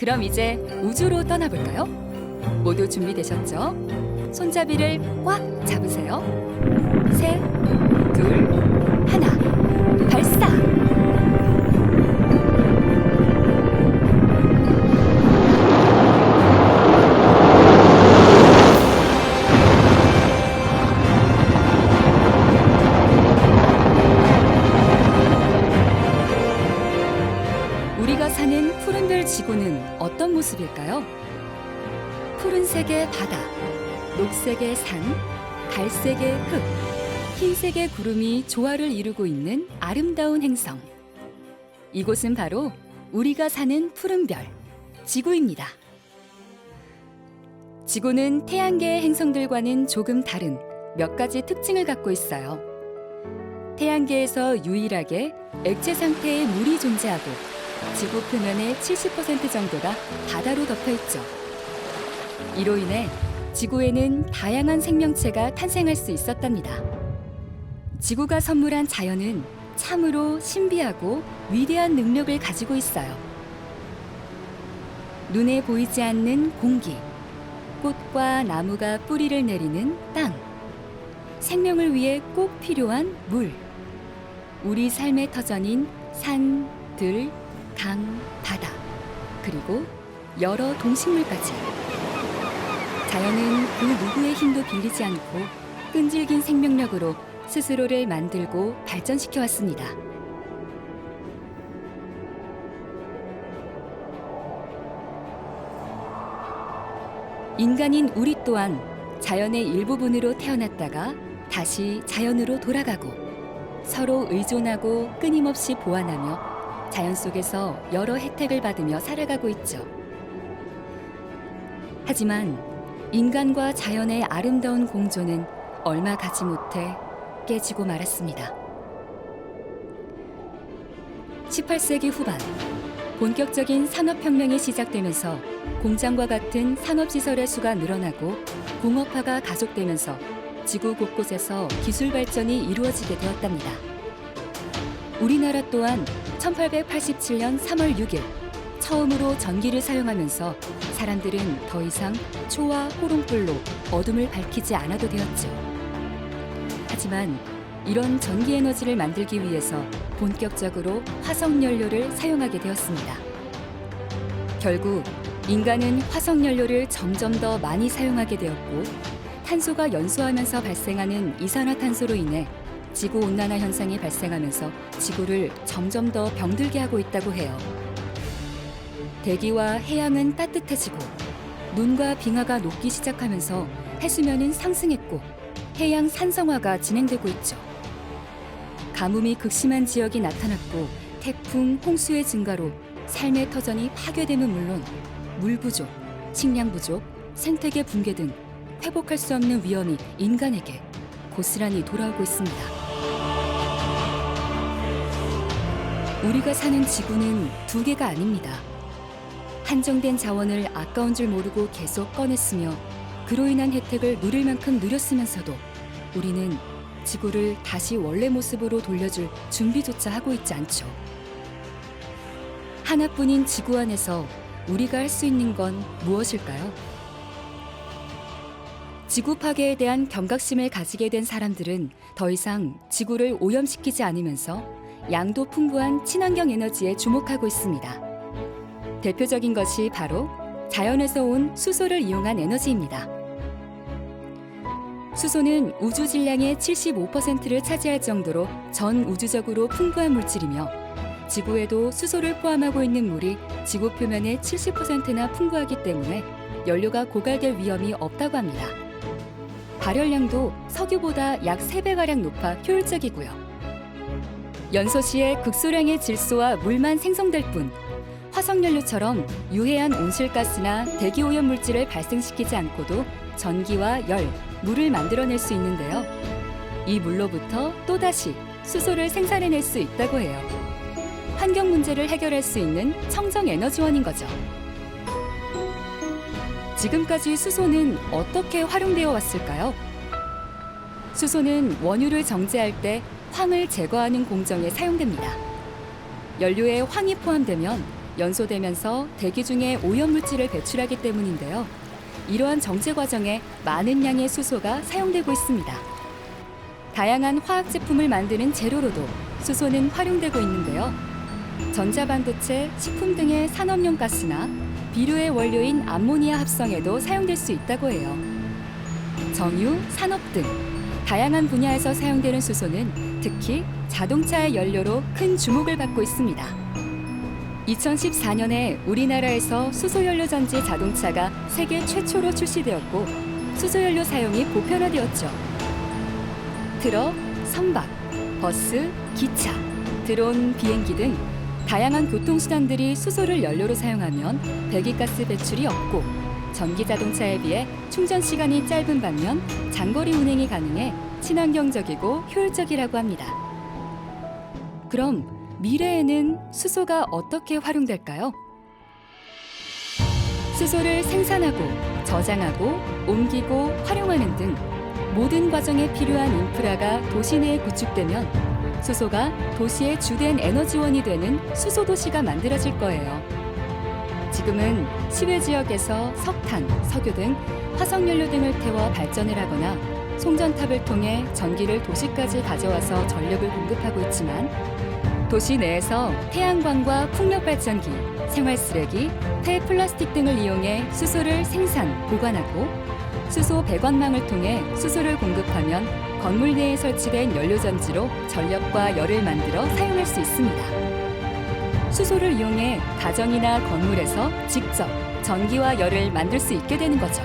그럼 이제 우주로 떠나볼까요? 모두 준비되셨죠? 손잡이를 꽉 잡으세요. 셋, 둘, 사는 푸른별 지구는 어떤 모습일까요? 푸른색의 바다, 녹색의 산, 갈색의 흙, 흰색의 구름이 조화를 이루고 있는 아름다운 행성. 이곳은 바로 우리가 사는 푸른별, 지구입니다. 지구는 태양계의 행성들과는 조금 다른 몇 가지 특징을 갖고 있어요. 태양계에서 유일하게 액체 상태의 물이 존재하고 지구 표면의 70% 정도가 바다로 덮여 있죠. 이로 인해 지구에는 다양한 생명체가 탄생할 수 있었답니다. 지구가 선물한 자연은 참으로 신비하고 위대한 능력을 가지고 있어요. 눈에 보이지 않는 공기, 꽃과 나무가 뿌리를 내리는 땅, 생명을 위해 꼭 필요한 물, 우리 삶의 터전인 산, 들, 강, 바다, 그리고 여러 동식물까지. 자연은 그 누구의 힘도 빌리지 않고 끈질긴 생명력으로 스스로를 만들고 발전시켜 왔습니다. 인간인 우리 또한 자연의 일부분으로 태어났다가 다시 자연으로 돌아가고 서로 의존하고 끊임없이 보완하며 자연 속에서 여러 혜택을 받으며 살아가고 있죠. 하지만 인간과 자연의 아름다운 공존은 얼마 가지 못해 깨지고 말았습니다. 18세기 후반 본격적인 산업혁명이 시작되면서 공장과 같은 산업시설의 수가 늘어나고 공업화가 가속되면서 지구 곳곳에서 기술 발전이 이루어지게 되었답니다. 우리나라 또한 1887년 3월 6일 처음으로 전기를 사용하면서 사람들은 더 이상 초와 호롱불로 어둠을 밝히지 않아도 되었죠. 하지만 이런 전기 에너지를 만들기 위해서 본격적으로 화석 연료를 사용하게 되었습니다. 결국 인간은 화석 연료를 점점 더 많이 사용하게 되었고 탄소가 연소하면서 발생하는 이산화탄소로 인해 지구 온난화 현상이 발생하면서 지구를 점점 더 병들게 하고 있다고 해요. 대기와 해양은 따뜻해지고 눈과 빙하가 녹기 시작하면서 해수면은 상승했고 해양 산성화가 진행되고 있죠. 가뭄이 극심한 지역이 나타났고 태풍, 홍수의 증가로 삶의 터전이 파괴됨은 물론 물 부족, 식량 부족, 생태계 붕괴 등 회복할 수 없는 위험이 인간에게 고스란히 돌아오고 있습니다. 우리가 사는 지구는 두 개가 아닙니다. 한정된 자원을 아까운 줄 모르고 계속 꺼냈으며 그로 인한 혜택을 누릴 만큼 누렸으면서도 우리는 지구를 다시 원래 모습으로 돌려줄 준비조차 하고 있지 않죠. 하나뿐인 지구 안에서 우리가 할 수 있는 건 무엇일까요? 지구 파괴에 대한 경각심을 가지게 된 사람들은 더 이상 지구를 오염시키지 않으면서 양도 풍부한 친환경 에너지에 주목하고 있습니다. 대표적인 것이 바로 자연에서 온 수소를 이용한 에너지입니다. 수소는 우주 질량의 75%를 차지할 정도로 전 우주적으로 풍부한 물질이며 지구에도 수소를 포함하고 있는 물이 지구 표면의 70%나 풍부하기 때문에 연료가 고갈될 위험이 없다고 합니다. 발열량도 석유보다 약 3배가량 높아 효율적이고요. 연소 시에 극소량의 질소와 물만 생성될 뿐 화석연료처럼 유해한 온실가스나 대기오염 물질을 발생시키지 않고도 전기와 열, 물을 만들어낼 수 있는데요. 이 물로부터 또다시 수소를 생산해낼 수 있다고 해요. 환경 문제를 해결할 수 있는 청정 에너지원인 거죠. 지금까지 수소는 어떻게 활용되어 왔을까요? 수소는 원유를 정제할 때 황을 제거하는 공정에 사용됩니다. 연료에 황이 포함되면 연소되면서 대기 중에 오염물질을 배출하기 때문인데요. 이러한 정제 과정에 많은 양의 수소가 사용되고 있습니다. 다양한 화학 제품을 만드는 재료로도 수소는 활용되고 있는데요. 전자반도체, 식품 등의 산업용 가스나 비료의 원료인 암모니아 합성에도 사용될 수 있다고 해요. 정유, 산업 등 다양한 분야에서 사용되는 수소는 특히 자동차의 연료로 큰 주목을 받고 있습니다. 2014년에 우리나라에서 수소연료 전지 자동차가 세계 최초로 출시되었고 수소연료 사용이 보편화되었죠. 트럭, 선박, 버스, 기차, 드론, 비행기 등 다양한 교통수단들이 수소를 연료로 사용하면 배기가스 배출이 없고 전기 자동차에 비해 충전 시간이 짧은 반면 장거리 운행이 가능해 친환경적이고 효율적이라고 합니다. 그럼 미래에는 수소가 어떻게 활용될까요? 수소를 생산하고 저장하고 옮기고 활용하는 등 모든 과정에 필요한 인프라가 도시 내에 구축되면 수소가 도시의 주된 에너지원이 되는 수소 도시가 만들어질 거예요. 지금은 시외 지역에서 석탄, 석유 등 화석연료 등을 태워 발전을 하거나 송전탑을 통해 전기를 도시까지 가져와서 전력을 공급하고 있지만 도시 내에서 태양광과 풍력 발전기, 생활 쓰레기, 폐 플라스틱 등을 이용해 수소를 생산, 보관하고 수소 배관망을 통해 수소를 공급하면 건물 내에 설치된 연료전지로 전력과 열을 만들어 사용할 수 있습니다. 수소를 이용해 가정이나 건물에서 직접 전기와 열을 만들 수 있게 되는 거죠.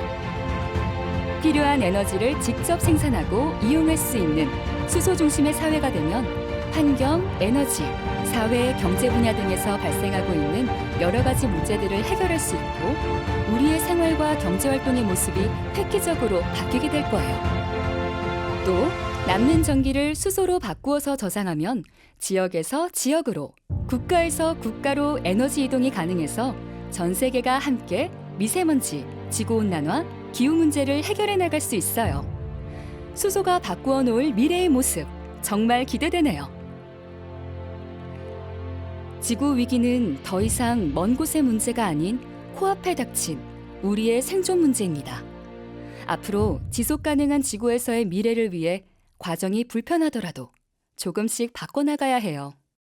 필요한 에너지를 직접 생산하고 이용할 수 있는 수소 중심의 사회가 되면 환경, 에너지, 사회, 경제 분야 등에서 발생하고 있는 여러 가지 문제들을 해결할 수 있고 우리의 생활과 경제 활동의 모습이 획기적으로 바뀌게 될 거예요. 또 남는 전기를 수소로 바꾸어서 저장하면 지역에서 지역으로, 국가에서 국가로 에너지 이동이 가능해서 전 세계가 함께 미세먼지, 지구 온난화, 기후 문제를 해결해 나갈 수 있어요. 수소가 바꾸어 놓을 미래의 모습 정말 기대되네요. 지구 위기는 더 이상 먼 곳의 문제가 아닌 코앞에 닥친 우리의 생존 문제입니다. 앞으로 지속 가능한 지구에서의 미래를 위해 과정이 불편하더라도 조금씩 바꿔나가야 해요.